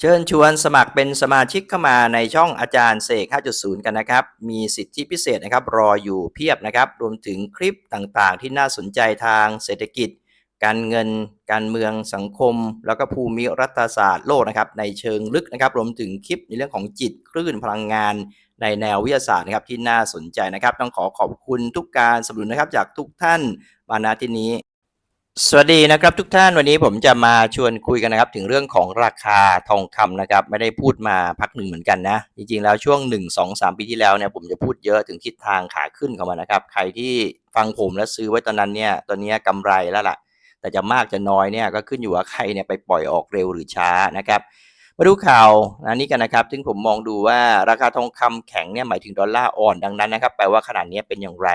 เชิญชวนสมัครเป็นสมาชิกเข้ามาในช่องอาจารย์เสก 5.0 กันนะครับ มีสิทธิพิเศษนะครับรออยู่เพียบนะครับ รวมถึงคลิปต่างๆ ที่น่าสนใจทางเศรษฐกิจ การเงิน การเมือง สังคม แล้วก็ภูมิรัฐศาสตร์โลกนะครับ ในเชิงลึกนะครับ รวมถึงคลิปในเรื่องของจิตคลื่นพลังงาน ในแนววิทยาศาสตร์นะครับที่น่าสนใจนะครับ ต้องขอขอบคุณทุกการสนับสนุนนะครับจากทุกท่านมาณที่นี้ สวัสดีนะครับทุกท่านวันนี้ผมจะมาชวนคุยกันนะครับ ถึงเรื่องของราคาทองคำนะครับ ไม่ได้พูดมาพักหนึ่งเหมือนกันนะ จริงๆแล้วช่วง 1 2 3 ปีที่แล้วเนี่ยผมจะพูดเยอะถึงทิศทางขาขึ้นเข้ามานะครับ ใครที่ฟังผมและซื้อไว้ตอนนั้นเนี่ยตอนนี้กำไรแล้วล่ะ แต่จะมากจะน้อยเนี่ยก็ขึ้นอยู่ว่าใครเนี่ยไปปล่อยออกเร็วหรือช้านะครับมาดูข่าวอันนี้กันนะครับ ซึ่งผมมองดูว่าราคาทองคำแข็งเนี่ยหมายถึงดอลลาร์อ่อนดังนั้นนะครับแปลว่าขนาดนี้เป็นอย่างไร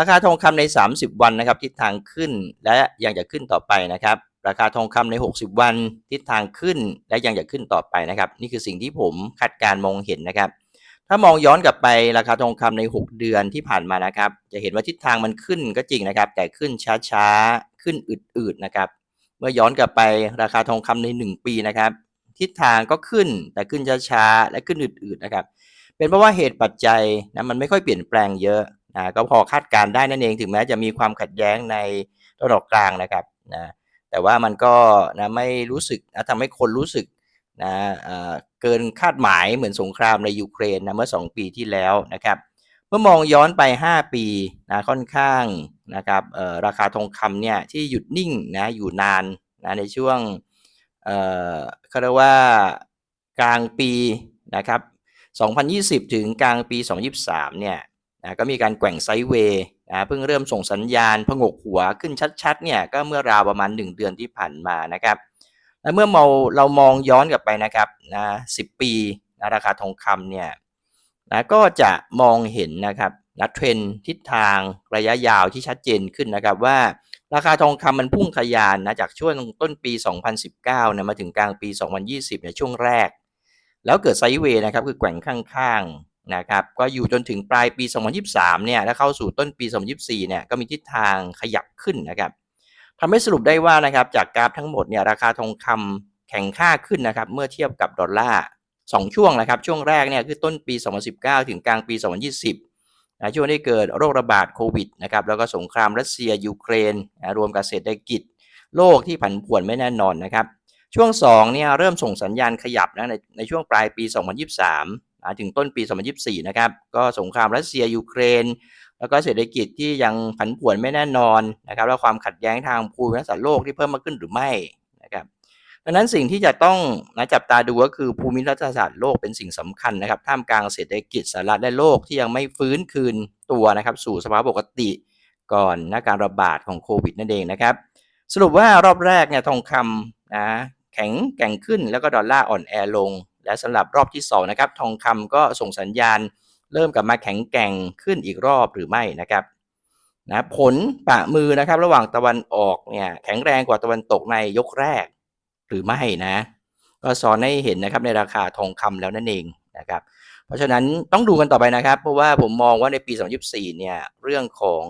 ราคาทองคำใน 30 วันนะครับทิศทางขึ้นและยังจะขึ้นต่อไปนะครับ ราคาทองคำใน 60 วันทิศทางขึ้นและยังจะขึ้นต่อไปนะครับ นี่คือสิ่งที่ผมคาดการมองเห็นนะครับ ถ้ามองย้อนกลับไปราคาทองคำใน 6 เดือนที่ผ่านมานะครับ จะเห็นว่าทิศทางมันขึ้นก็จริงนะครับ แต่ขึ้นช้าๆขึ้นอืดๆนะครับ เมื่อย้อนกลับไปราคาทองคำใน 1 ปีนะครับ ทิศทางก็ขึ้นแต่ขึ้นช้าๆและขึ้นอืดๆนะครับ เป็นเพราะว่าเหตุปัจจัยนะมันไม่ค่อยเปลี่ยนแปลงเยอะ นะก็พอคาดการได้นั่นเองถึงแม้จะมีความขัดแย้งในระดับกลางนะครับนะแต่ว่ามันก็นะไม่รู้สึกนะทำให้คนรู้สึกนะเกินคาดหมายเหมือนสงครามในยูเครนนะเมื่อ 2 ปีที่แล้วนะครับ เมื่อมองย้อนไป 5 ปีนะค่อนข้างนะครับราคาทองคำเนี่ยที่หยุดนิ่งนะอยู่นานนะในช่วงเอ่อเขาเรียกว่ากลางปีนะครับ 2020 ถึงกลางปี 2023 เนี่ย นะก็มีการแกว่งไซด์เวย์นะเพิ่งเริ่มส่งสัญญาณผงกหัวขึ้นชัดๆเนี่ยก็เมื่อราวประมาณ 1 เดือนที่ผ่านมานะครับและเมื่อเราเรามองย้อนกลับไปนะครับนะ10ปีนะราคาทองคำเนี่ยนะก็จะมองเห็นนะครับนะเทรนทิศทางระยะยาวที่ชัดเจนขึ้นนะครับว่าราคาทองคำมันพุ่งทะยานนะจากช่วงต้นปี 2019นะมาถึงกลางปี 2020ในช่วงแรก แล้วเกิดไซด์เวย์นะครับคือแกว่งข้างๆ นะครับก็อยู่จนถึงปลายปี 2023 เนี่ย แล้วเข้าสู่ต้นปี 2024 เนี่ย ก็มีทิศทางขยับขึ้นนะครับทำให้สรุปได้ว่านะครับจากกราฟทั้งหมดเนี่ยราคาทองคำแข็งค่าขึ้นนะครับเมื่อเทียบกับดอลลาร์2ช่วงนะครับช่วงแรกเนี่ยคือต้นปี 2019 ถึงกลางปี 2020นะช่วงที่เกิดโรคระบาดโควิดนะครับแล้วก็สงครามรัสเซียยูเครนนะรวมกับเศรษฐกิจ โลกที่ผันผวนไม่แน่นอนนะครับช่วง2เนี่ยเริ่มส่งสัญญาณขยับนะในในช่วงปลายปี 2023นะ ถึงต้นปี 2024 นะครับ ก็สงครามรัสเซียยูเครน แล้วก็เศรษฐกิจที่ยังผันผวนไม่แน่นอนนะครับ แล้วความขัดแย้งทางภูมิรัฐศาสตร์โลกที่เพิ่มมากขึ้นหรือไม่นะครับดังนั้นสิ่งที่จะต้องนะจับตาดูก็คือภูมิรัฐศาสตร์โลกเป็นสิ่งสำคัญนะครับ ท่ามกลางเศรษฐกิจสหรัฐและโลกที่ยังไม่ฟื้นคืนตัวนะครับ สู่สภาวะปกติก่อนนะการระบาดของโควิดนั่นเองนะครับ สรุปว่ารอบแรกเนี่ยทองคำนะแข็งแกร่งขึ้นแล้วก็ดอลลาร์อ่อนแอลง และสำหรับรอบที่2นะครับทองคำก็ส่งสัญญาณ เริ่มกลับมาแข็งแกร่งขึ้นอีกรอบหรือไม่นะครับนะผลปะมือนะครับระหว่างตะวันออกเนี่ยแข็งแรงกว่าตะวันตกในยกแรกหรือไม่นะ ก็สอนให้เห็นนะครับในราคาทองคำแล้วนั่นเองนะครับเพราะฉะนั้นต้องดูกันต่อไปนะครับ เพราะว่าผมมองว่าในปี 2024 เนี่ยเรื่องของ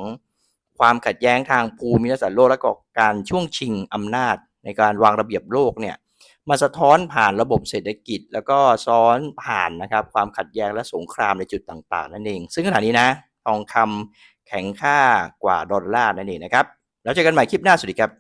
ความขัดแย้งทางภูมิรัฐศาสตร์โลกและก็การช่วงชิงอำนาจในการวางระเบียบโลกเนี่ย มาสะท้อนผ่านระบบเศรษฐกิจ แล้วก็ซ้อนผ่านนะครับความขัดแย้งและสงครามในจุดต่างๆ นั่นเอง ซึ่งขณะนี้นะทองคำแข็งค่ากว่าดอลลาร์นั่นเองนะครับ แล้วเจอกันใหม่คลิปหน้าสวัสดีครับ